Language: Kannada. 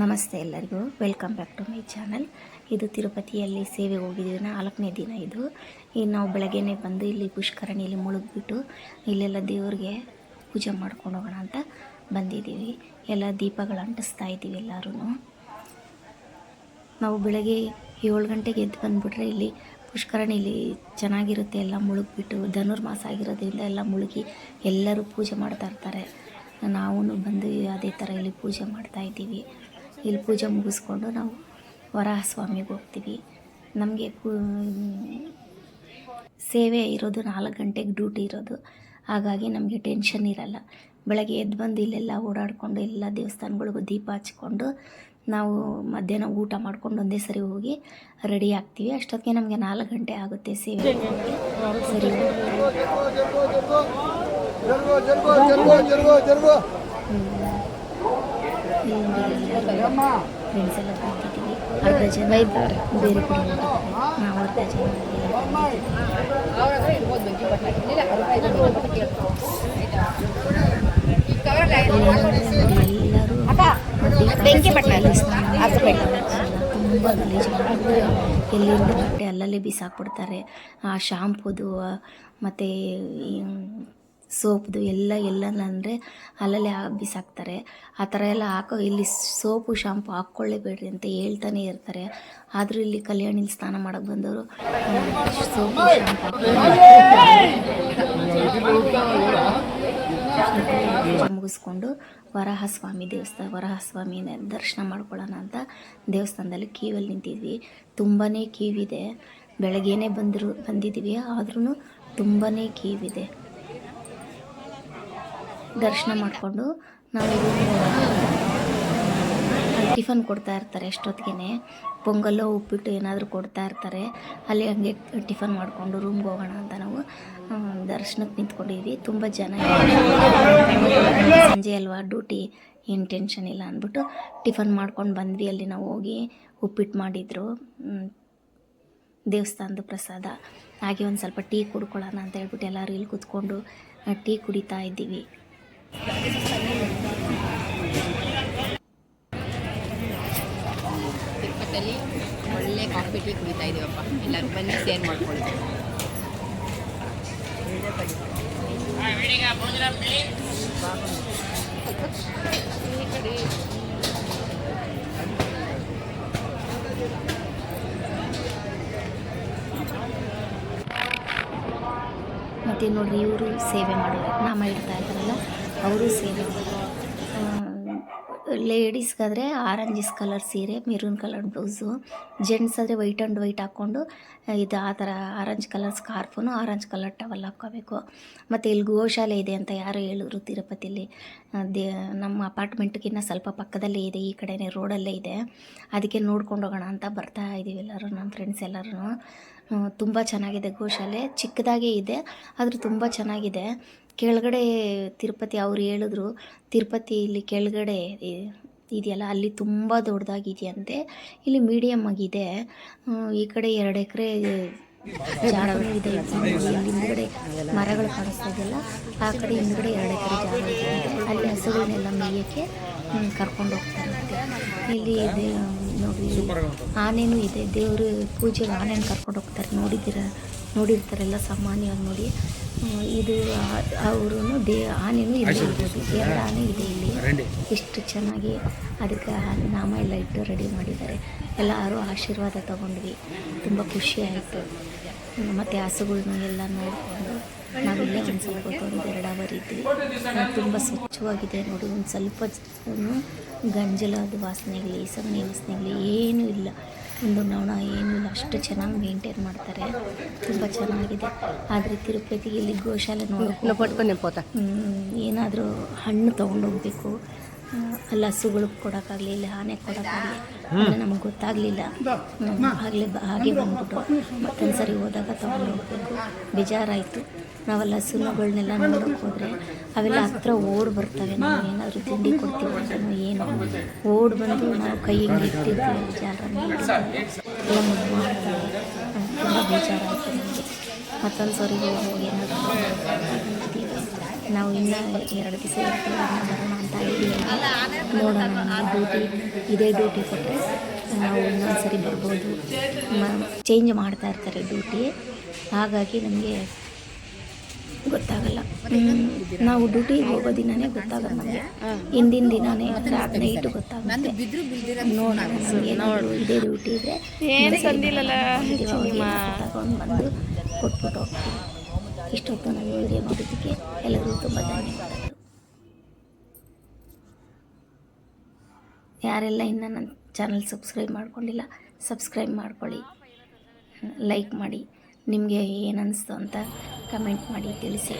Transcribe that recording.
ನಮಸ್ತೆ ಎಲ್ಲರಿಗೂ. Welcome back to my channel ಇದು ತಿರುಪತಿಯಲ್ಲಿ ಸೇವೆ ಹೋಗಿದ್ದೀವಿ ನಾಲ್ಕನೇ ದಿನ ಇದು. ಈಗ ನಾವು ಬೆಳಗ್ಗೆನೇ ಬಂದು ಇಲ್ಲಿ ಪುಷ್ಕರಣಿಯಲ್ಲಿ ಮುಳುಗ್ಬಿಟ್ಟು ಇಲ್ಲೆಲ್ಲ ದೇವ್ರಿಗೆ ಪೂಜೆ ಮಾಡ್ಕೊಂಡು ಹೋಗೋಣ ಅಂತ ಬಂದಿದ್ದೀವಿ. ಎಲ್ಲ ದೀಪಗಳು ಅಂಟಿಸ್ತಾ ಇದ್ದೀವಿ ಎಲ್ಲರೂ ನಾವು ಬೆಳಗ್ಗೆ ಏಳು ಗಂಟೆಗೆ ಎದ್ದು ಬಂದುಬಿಟ್ರೆ ಇಲ್ಲಿ ಪುಷ್ಕರಣಿಲಿ ಚೆನ್ನಾಗಿರುತ್ತೆ, ಎಲ್ಲ ಮುಳುಗ್ಬಿಟ್ಟು ಧನುರ್ಮಾಸ ಆಗಿರೋದ್ರಿಂದ ಎಲ್ಲ ಮುಳುಗಿ ಎಲ್ಲರೂ ಪೂಜೆ ಮಾಡ್ತಾ ಇರ್ತಾರೆ. ನಾವು ಬಂದು ಅದೇ ಥರ ಇಲ್ಲಿ ಪೂಜೆ ಮಾಡ್ತಾ ಇದ್ದೀವಿ. ಇಲ್ಲಿ ಪೂಜೆ ಮುಗಿಸ್ಕೊಂಡು ನಾವು ವರಾಹ ಸ್ವಾಮಿಗೆ ಹೋಗ್ತೀವಿ. ನಮಗೆ ಸೇವೆ ಇರೋದು ನಾಲ್ಕು ಗಂಟೆಗೆ ಡ್ಯೂಟಿ ಇರೋದು. ಹಾಗಾಗಿ ನಮಗೆ ಟೆನ್ಷನ್ ಇರಲ್ಲ. ಬೆಳಗ್ಗೆ ಎದ್ದು ಬಂದು ಇಲ್ಲೆಲ್ಲ ಓಡಾಡಿಕೊಂಡು ಎಲ್ಲ ದೇವಸ್ಥಾನಗಳಿಗೂ ದೀಪ ಹಚ್ಕೊಂಡು ನಾವು ಮಧ್ಯಾಹ್ನ ಊಟ ಮಾಡ್ಕೊಂಡು ಒಂದೇ ಸರಿ ಹೋಗಿ ರೆಡಿ ಆಗ್ತೀವಿ. ಅಷ್ಟೊತ್ತಿಗೆ ನಮಗೆ ನಾಲ್ಕು ಗಂಟೆ ಆಗುತ್ತೆ ಸೇವೆ. ಸರಿ. ಫ್ರೆಂಡ್ಸ್ ಎಲ್ಲ ಅರ್ಧ ಜನ ಬೇರೆ ಕಡೆ ಹೋಗಿದ್ದಾರೆ ನಾವು ಅರ್ಧ ಜನ ಎಲ್ಲರೂ ತುಂಬ ಗಲೀಜು ಎಲ್ಲಿಂದ ಬಟ್ಟೆ ಅಲ್ಲಲ್ಲಿ ಬಿಸಾಕ್ಬಿಡ್ತಾರೆ ಆ ಶಾಂಪುದು ಮತ್ತು ಸೋಪ್ದು ಎಲ್ಲ ಎಲ್ಲ ಅಂದರೆ ಅಲ್ಲಲ್ಲೇ ಬಿಸಾಕ್ತಾರೆ. ಆ ಥರ ಎಲ್ಲ ಹಾಕೋ, ಇಲ್ಲಿ ಸೋಪು, ಶಾಂಪು ಹಾಕ್ಕೊಳ್ಳೇಬೇಡ್ರಿ ಅಂತ ಹೇಳ್ತಾನೆ ಇರ್ತಾರೆ. ಆದರೂ ಇಲ್ಲಿ ಕಲ್ಯಾಣಿಲಿ ಸ್ನಾನ ಮಾಡೋಕ್ಕೆ ಬಂದವರು, ಸೋಪು, ಶಾಂಪು ಮುಗಿಸ್ಕೊಂಡು ವರಾಹ ಸ್ವಾಮಿ ದೇವಸ್ಥಾನ ವರಾಹ ಸ್ವಾಮಿನ ದರ್ಶನ ಮಾಡ್ಕೊಳ್ಳೋಣ ಅಂತ ದೇವಸ್ಥಾನದಲ್ಲಿ ಕ್ಯೂವಲ್ಲಿ ನಿಂತಿದ್ವಿ. ತುಂಬಾ ಕ್ಯೂವಿದೆ ಬೆಳಗ್ಗೆನೇ ಬಂದರು, ಬಂದಿದ್ದೀವಿ. ಆದ್ರೂ ತುಂಬಾ ಕ್ಯೂವಿದೆ ದರ್ಶನ ಮಾಡಿಕೊಂಡು ನಾವು ಟಿಫನ್ ಕೊಡ್ತಾ ಇರ್ತಾರೆ ಎಷ್ಟೊತ್ತಿಗೆ ಪೊಂಗಲ್ಲು, ಉಪ್ಪಿಟ್ಟು ಏನಾದರೂ ಕೊಡ್ತಾ ಇರ್ತಾರೆ. ಅಲ್ಲಿ ಹಂಗೆ ಟಿಫನ್ ಮಾಡಿಕೊಂಡು ರೂಮ್ಗೆ ಹೋಗೋಣ ಅಂತ ನಾವು ದರ್ಶನಕ್ಕೆ ನಿಂತ್ಕೊಂಡಿದ್ವಿ. ತುಂಬ ಜನ. ಸಂಜೆ ಅಲ್ವಾ ಡ್ಯೂಟಿ ಏನು ಟೆನ್ಷನ್ ಇಲ್ಲ ಅಂದ್ಬಿಟ್ಟು ಟಿಫನ್ ಮಾಡ್ಕೊಂಡು ಬಂದ್ವಿ. ಅಲ್ಲಿ ನಾವು ಹೋಗಿ ಉಪ್ಪಿಟ್ಟು ಮಾಡಿದರು. ದೇವಸ್ಥಾನದ ಪ್ರಸಾದ. ಹಾಗೆ ಒಂದು ಸ್ವಲ್ಪ ಟೀ ಕುಡ್ಕೊಳ್ಳೋಣ ಅಂತ ಹೇಳ್ಬಿಟ್ಟು ಎಲ್ಲರೂ ಇಲ್ಲಿ ಕೂತ್ಕೊಂಡು ಟೀ ಕುಡಿತಾ ಇದ್ದೀವಿ. ತಿರುಪತಿಯಲ್ಲಿ ಒಳ್ಳೆ ಕಾಫಿ ಟೀ ಕುಡಿತಾ ಇದೀವಪ್ಪ. ಎಲ್ಲರೂ ಬನ್ನಿ ಶೇರ್ ಮಾಡ್ಕೊಳ್ತೀವಿ ಮತ್ತು ನೋಡ್ರಿ ಇವರು ಸೇವೆ ಮಾಡೋರು. ನಾ ಇಡ್ತಾ ಇದ್ದಾರಲ್ಲ. ಅವರು ಸೇರಿ ಲೇಡೀಸ್ಗಾದರೆ ಆರೆಂಜಿಸ್ ಕಲರ್ ಸೀರೆ, ಮೆರೂನ್ ಕಲರ್ ಬ್ಲೌಸು, ಜೆಂಟ್ಸ್ ಆದರೆ ವೈಟ್ ಆ್ಯಂಡ್ ವೈಟ್ ಹಾಕ್ಕೊಂಡು ಇದು ಆ ಥರ ಆರೆಂಜ್ ಕಲರ್ ಸ್ಕಾರ್ಫುನು, ಆರೆಂಜ್ ಕಲರ್ ಟವಲ್ ಹಾಕ್ಕೋಬೇಕು. ಮತ್ತು ಇಲ್ಲಿ ಗೋಶಾಲೆ ಇದೆ ಅಂತ ಯಾರು ಹೇಳಿದ್ರು ತಿರುಪತಿಲಿ. ದೇ, ನಮ್ಮ ಅಪಾರ್ಟ್ಮೆಂಟ್ಗಿನ್ನ ಸ್ವಲ್ಪ ಪಕ್ಕದಲ್ಲೇ ಇದೆ, ಈ ಕಡೆನೇ ರೋಡಲ್ಲೇ ಇದೆ. ಅದಕ್ಕೆ ನೋಡ್ಕೊಂಡು ಹೋಗೋಣ ಅಂತ ಬರ್ತಾ ಇದ್ದೀವಿ ಎಲ್ಲರೂ, ನಮ್ಮ ಫ್ರೆಂಡ್ಸ್ ಎಲ್ಲರೂ. ತುಂಬ ಚೆನ್ನಾಗಿದೆ ಗೋಶಾಲೆ. ಚಿಕ್ಕದಾಗೇ ಇದೆ, ಆದರೂ ತುಂಬ ಚೆನ್ನಾಗಿದೆ. ಕೆಳಗಡೆ ತಿರುಪತಿ ಅವ್ರು ಹೇಳಿದ್ರು, ತಿರುಪತಿ ಇಲ್ಲಿ ಕೆಳಗಡೆ ಇದೆಯಲ್ಲ, ಅಲ್ಲಿ ತುಂಬ ದೊಡ್ಡದಾಗಿದೆಯಂತೆ ಇಲ್ಲಿ ಮೀಡಿಯಮ್ ಆಗಿದೆ ಈ ಕಡೆ ಎರಡು ಎಕರೆ ಇದೆ ಹಿಂದ್ಗಡೆ ಮರಗಳು ಕಾಣಿಸ್ತಾ ಇದೆಯಲ್ಲ, ಆ ಕಡೆ ಹಿಂದ್ಗಡೆ ಎರಡು ಎಕರೆ ಜಾಗ ಇದೆ, ಅಲ್ಲಿ ಹಸುಗಳನ್ನೆಲ್ಲ ಮೇಯಕ್ಕೆ ಕರ್ಕೊಂಡು ಹೋಗ್ತಾರಂತೆ. ಇಲ್ಲಿ ಇದೆ ನೋಡಿ, ಆನೆನೂ ಇದೆ, ದೇವರು ಪೂಜೆಗೆ ಆನೆನ ಕರ್ಕೊಂಡು ಹೋಗ್ತಾರೆ, ನೋಡಿದ್ದೀರ, ನೋಡಿರ್ತಾರೆಲ್ಲ ಸಾಮಾನ್ಯವಾಗಿ ನೋಡಿ. ಇದು ಅವರು ದೇ ಆನೆನೂ ಇದೆ ಎರಡು ಆನೆ ಇದೆ ಇಲ್ಲಿ. ಎಷ್ಟು ಚೆನ್ನಾಗಿ ಅದಕ್ಕೆ ನಾಮ ಎಲ್ಲ ಇಟ್ಟು ರೆಡಿ ಮಾಡಿದ್ದಾರೆ. ಎಲ್ಲರೂ ಆಶೀರ್ವಾದ ತಗೊಂಡ್ವಿ. ತುಂಬ ಖುಷಿ ಆಯಿತು. ಮತ್ತು ಹಸುಗಳನ್ನ ಎಲ್ಲ ನೋಡಿಕೊಂಡು ನಾವಿಲ್ಲೇ ಒಂದು ಸ್ವಲ್ಪ ಒಂದು ಎರಡು ಅವರ್ ಇದ್ವಿ. ತುಂಬ ಸ್ವಚ್ಛವಾಗಿದೆ ನೋಡಿ. ಒಂದು ಸ್ವಲ್ಪ ಗಂಜಲದ ವಾಸನೆಗಳು ಸಗಣಿ ವಾಸನೆಗಳು ಏನೂ ಇಲ್ಲ. ಒಂದು ನೊಣ ಏನೂ ಇಲ್ಲ. ಅಷ್ಟು ಚೆನ್ನಾಗಿ ಮೇಂಟೈನ್ ಮಾಡ್ತಾರೆ. ತುಂಬ ಚೆನ್ನಾಗಿದೆ. ಆದರೆ ತಿರುಪತಿಗೆ ಇಲ್ಲಿ ಗೋಶಾಲೆ ನೋಡಿ ಏನಾದರೂ ಹಣ್ಣು ತೊಗೊಂಡೋಗ್ಬೇಕು ಅಲ್ಲಿ ಹಸುಗಳಿಗೆ ಕೊಡೋಕ್ಕಾಗಲಿಲ್ಲ, ಆನೆ ಕೊಡೋಕ್ಕಾಗಲಿ ನಮಗೆ ಗೊತ್ತಾಗಲಿಲ್ಲ. ಆಗಲೇ, ಹಾಗೆ ಬಂದ್ಬಿಟ್ಟು. ಮತ್ತೊಂದು ಸರಿ ಹೋದಾಗ ತೊಗೊಂಡು ಹೋಗ್ಬೇಕು. ಬೇಜಾರಾಯಿತು. ನಾವೆಲ್ಲ ಹಸುಗಳನ್ನೆಲ್ಲ ನೋಡೋಕೆ ಹೋದರೆ ಅವೆಲ್ಲ ಹತ್ರ ಓಡಿ ಬರ್ತವೆ. ನಾವು ಏನಾದರೂ ತಿಂಡಿ ಕೊಡ್ತೀವಿ ಅಂತ ಏನು. ಓಡಿ ಬಂದು ನಾವು ಕೈ ಹಿಂಗೆ ಇಟ್ಟಿರ್ತೀವಿ ಜಾರನ್ನು ಎಲ್ಲ ತುಂಬ ಬೇಜಾರಾಯಿತು ನಮಗೆ. ಮತ್ತೊಂದು ಸರಿ ಹೋಗಿ ಏನಾದರೂ ನಾವು ಇನ್ನೂ ಎರಡು ದಿವಸ ಇರ್ತೀವಿ ಬರೋಣ ಅಂತ ಇದ್ದೀವಿ. ನೋಡೋಣ ಡ್ಯೂಟಿ ಇದೇ ಡ್ಯೂಟಿ ಕೊಟ್ಟರೆ ನಾವು ಇನ್ನೊಂದು ಸರಿ ಬರ್ಬೋದು ಚೇಂಜ್ ಮಾಡ್ತಾ ಇರ್ತಾರೆ ಡ್ಯೂಟಿ ಹಾಗಾಗಿ ನಮಗೆ ಗೊತ್ತಾಗಲ್ಲ. ನಾವು ಡ್ಯೂಟಿಗೆ ಹೋಗೋ ದಿನನೇ ಗೊತ್ತಾಗಲ್ಲ ನಮಗೆ. ಹಿಂದಿನ ದಿನನೇ ರಾತ್ ನೈಟ್ ಗೊತ್ತಾಗುತ್ತೆ. ನೋಡೋಣ ನಮ್ಗೆ ಇದೇ ಡ್ಯೂಟಿ ಇದ್ರೆ ತಗೊಂಡು ಬಂದು ಕೊಟ್ಬಿಟ್ಟು ಹೋಗ್ತೀವಿ. ಇಷ್ಟೊತ್ತು ನನಗೆ ವಿಡಿಯೋ ನೋಡಿದ್ದಕ್ಕೆ ಎಲ್ಲರಿಗೂ ತುಂಬ ಧನ್ಯವಾದಗಳು. ಯಾರೆಲ್ಲ ಇನ್ನೂ ನನ್ನ ಚಾನಲ್ ಸಬ್ಸ್ಕ್ರೈಬ್ ಮಾಡ್ಕೊಂಡಿಲ್ಲ ಸಬ್ಸ್ಕ್ರೈಬ್ ಮಾಡ್ಕೊಳ್ಳಿ. ಲೈಕ್ ಮಾಡಿ. ನಿಮಗೆ ಏನನ್ನಿಸ್ತು ಅಂತ ಕಮೆಂಟ್ ಮಾಡಿ, ತಿಳಿಸಿ.